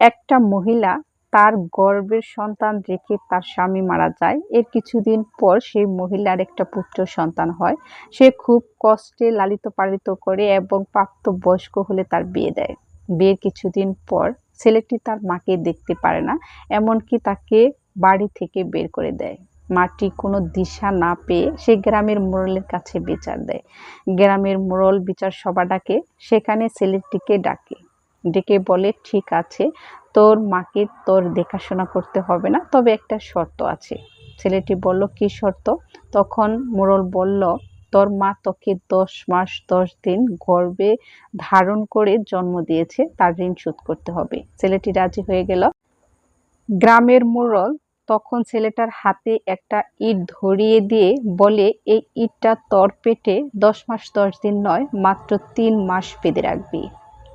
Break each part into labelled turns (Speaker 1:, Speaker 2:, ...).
Speaker 1: একটা মহিলা তার গর্ভের সন্তান রেখে তার স্বামী মারা যায়। এর কিছুদিন পর সেই মহিলার একটা পুত্র সন্তান হয়। সে খুব কষ্টে লালিত পালিত করে এবং প্রাপ্ত বয়স্ক হলে তার বিয়ে দেয়। বিয়ের কিছুদিন পর ছেলেটি তার মাকে দেখতে পারে না, এমনকি তাকে বাড়ি থেকে বের করে দেয়। মাটি কোনো দিশা না পেয়ে সে গ্রামের মোড়লের কাছে বিচার দেয়। গ্রামের মোড়ল বিচার সভা ডাকে সেখানে ছেলেটিকে ডাকে। ডেকে বলে, ঠিক আছে, তোর মাকে তোর দেখাশোনা করতে হবে না, তবে একটা শর্ত আছে। ছেলেটি বলল, কি শর্ত? তখন মোড়ল বলল, তোর মা তোকে দশ মাস, দশ দিন গর্ভে ধারণ করে জন্ম দিয়েছে, তার ঋণ শোধ করতে হবে। ছেলেটি রাজি হয়ে গেল। গ্রামের মোড়ল তখন ছেলেটার হাতে একটা ইট ধরিয়ে দিয়ে বলে, এই ইটটা তোর পেটে দশ মাস, দশ দিন নয়, মাত্র তিন মাস বেঁধে রাখবি।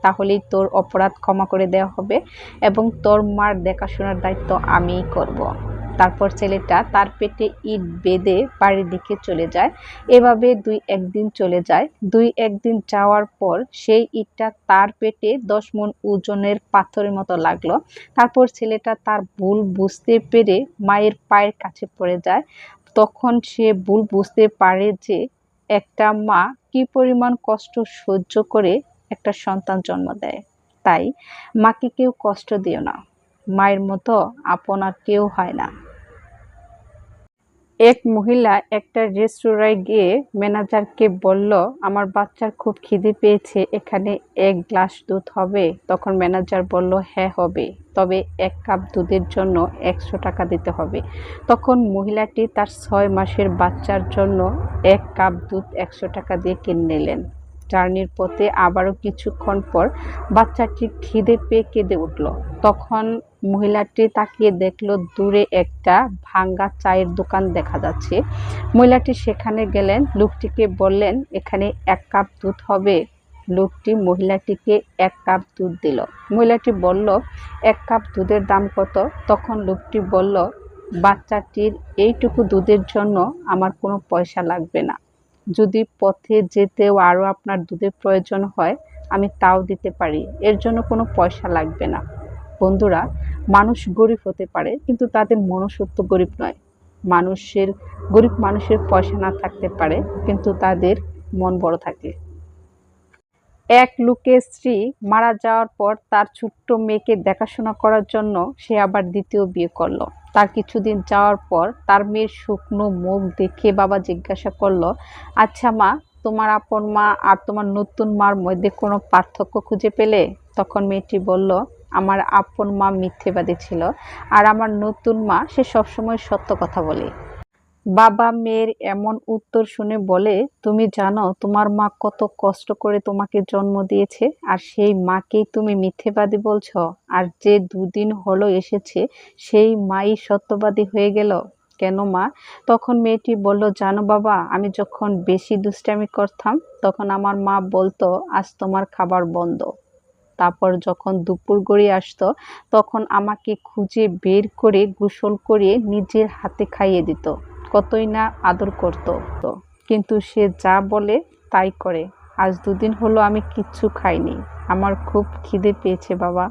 Speaker 1: তাহলেই তোর অপরাধ ক্ষমা করে দেওয়া হবে এবং তোর মার দেখাশোনার দায়িত্ব আমিই করব। তারপর ছেলেটা তার পেটে ইট বেঁধে বাড়ির দিকে চলে যায়। এভাবে দুই একদিন চলে যায়। দুই একদিন যাওয়ার পর সেই ইটটা তার পেটে দশ মন ওজনের পাথরের মতো লাগল। তারপর ছেলেটা তার ভুল বুঝতে পেরে মায়ের পায়ের কাছে পড়ে যায়। তখন সে ভুল বুঝতে পারে যে একটা মা কি পরিমাণ কষ্ট সহ্য করে একটা সন্তান জন্ম দেয়। তাই মাকে কেউ কষ্ট দিও না। মায়ের মতো আপন আর কেউ হয় না। এক মহিলা একটা রেস্তোরাঁয় গিয়ে ম্যানেজারকে বলল, আমার বাচ্চার খুব খিদে পেয়েছে, এখানে এক গ্লাস দুধ হবে। তখন ম্যানেজার বলল হ্যাঁ হবে। তবে এক কাপ দুধের জন্য একশো টাকা দিতে হবে। তখন মহিলাটি তার ছয় মাসের বাচ্চার জন্য এক কাপ দুধ একশো টাকা দিয়ে কিনে নিলেন। জার্নির পথে আবারও কিছুক্ষণ পর বাচ্চাটি খিদে পেয়ে কেঁদে উঠল। তখন মহিলাটি তাকিয়ে দেখল দূরে একটা ভাঙ্গা চায়ের দোকান দেখা যাচ্ছে। মহিলাটি সেখানে গেলেন। লোকটিকে বললেন, এখানে এক কাপ দুধ হবে। লোকটি মহিলাটিকে এক কাপ দুধ দিল। মহিলাটি বলল, এক কাপ দুধের দাম কত? তখন লোকটি বলল, বাচ্চাটির এইটুকু দুধের জন্য আমার কোনো পয়সা লাগবে না। যদি পথে যেতেও আরও আপনার দুধের প্রয়োজন হয়, আমি তাও দিতে পারি। এর জন্য কোনো পয়সা লাগবে না। বন্ধুরা, মানুষ গরিব হতে পারে, কিন্তু তাদের মনুষ্যত্ব গরিব নয়। মানুষের, গরিব মানুষের পয়সা না থাকতে পারে, কিন্তু তাদের মন বড় থাকে। এক লোকের স্ত্রী মারা যাওয়ার পর তার ছোট্ট মেয়েকে দেখাশোনা করার জন্য সে আবার দ্বিতীয় বিয়ে করল। তার কিছুদিন যাওয়ার পর তার মেয়ের শুকনো মুখ দেখে বাবা জিজ্ঞাসা করল আচ্ছা মা, তোমার আপন মা আর তোমার নতুন মার মধ্যে কোনো পার্থক্য খুঁজে পেলে? তখন মেয়েটি বলল, আমার আপন মা মিথ্যেবাদী ছিল আর আমার নতুন মা সে সবসময় সত্য কথা বলে। বাবা মেয়ের এমন উত্তর শুনে বলে, তুমি জানো, তোমার মা কত কষ্ট করে তোমাকে জন্ম দিয়েছে, আর সেই মাকেই তুমি মিথ্যেবাদী বলছ, আর যে দুদিন হলো এসেছে, সেই মাই সত্যবাদী হয়ে গেল। কেন মা? তখন মেয়েটি বলল, জানো বাবা, আমি যখন বেশি দুষ্টামি করতাম, তখন আমার মা বলতো, আজ তোমার খাবার বন্ধ। তারপর যখন দুপুর গড়িয়ে আসতো, তখন আমাকে খুঁজে বের করে গোসল করিয়ে নিজের হাতে খাইয়ে দিত। কতই না আদর করত। কিন্তু সে যা বলে তাই করে। আজ দুদিন হলো আমি কিচ্ছু খাইনি। আমার খুব খিদে পেয়েছে, বাবা।